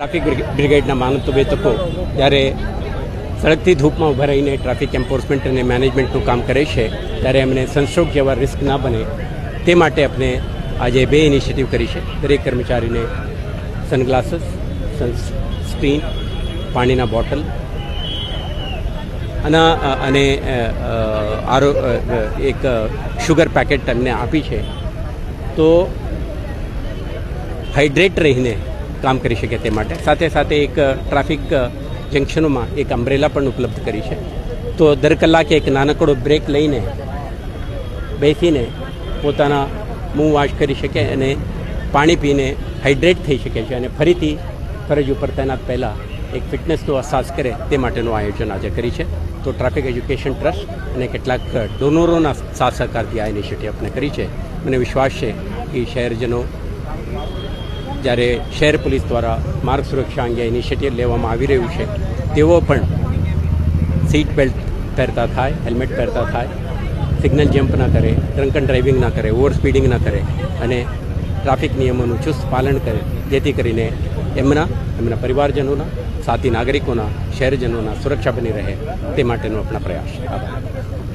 Traffic બ્રિગેડના તકો જ્યારે સડકથી ધૂપમાં ઊભા રહીને ટ્રાફિક એન્ફોર્સમેન્ટ અને મેનેજમેન્ટનું કામ કરે છે, ત્યારે એમને સનસ્ટ્રોક જેવા રિસ્ક ના બને તે માટે આપણે આજે બે ઇનિશિયેટિવ કરી છે. દરેક કર્મચારીને સનગ્લાસીસ સનસ્ક્રીન પાણીના બોટલ અને અને આરો એક શુગર પેકેટ તમને આપી છે. તો હાઇડ્રેટ રહીને કામ કરી શકે તે માટે. સાથે સાથે એક ટ્રાફિક જંકશનોમાં એક અમ્બ્રેલા પણ ઉપલબ્ધ કરી છે. તો દર કલાકે એક નાનકડો બ્રેક લઈને બેસીને પોતાના મું વાશ કરી શકે અને પાણી પીને હાઇડ્રેટ થઈ શકે છે અને ફરીથી ફરજ ઉપર તૈનાત પહેલાં એક ફિટનેસનો અહેસાસ કરે તે માટેનું આયોજન આજે કરી છે. તો ટ્રાફિક એજ્યુકેશન ટ્રસ્ટ અને કેટલાક ડોનરોના સાથ સહકારથી આ ઇનિશિયેટિવ આપણે કરી છે. મને વિશ્વાસ છે કે શહેરજનો જ્યારે શહેર પોલીસ દ્વારા માર્ગ સુરક્ષા અંગે ઇનિશિયેટિવ લેવામાં આવી રહ્યું છે, તેઓ પણ સીટ બેલ્ટ પહેરતા થાય હેલ્મેટ પહેરતા થાય સિગ્નલ જમ્પ ના કરે ડ્રંકન ડ્રાઇવિંગ ના કરે ઓવર સ્પીડિંગ ના કરે અને ટ્રાફિક નિયમોનું ચુસ્ત પાલન કરે. જેથી કરીને એમના એમના પરિવારજનોના, સાથી નાગરિકોના, શહેરજનોના સુરક્ષા બની રહે તે માટેનો આપણા પ્રયાસ આભાર.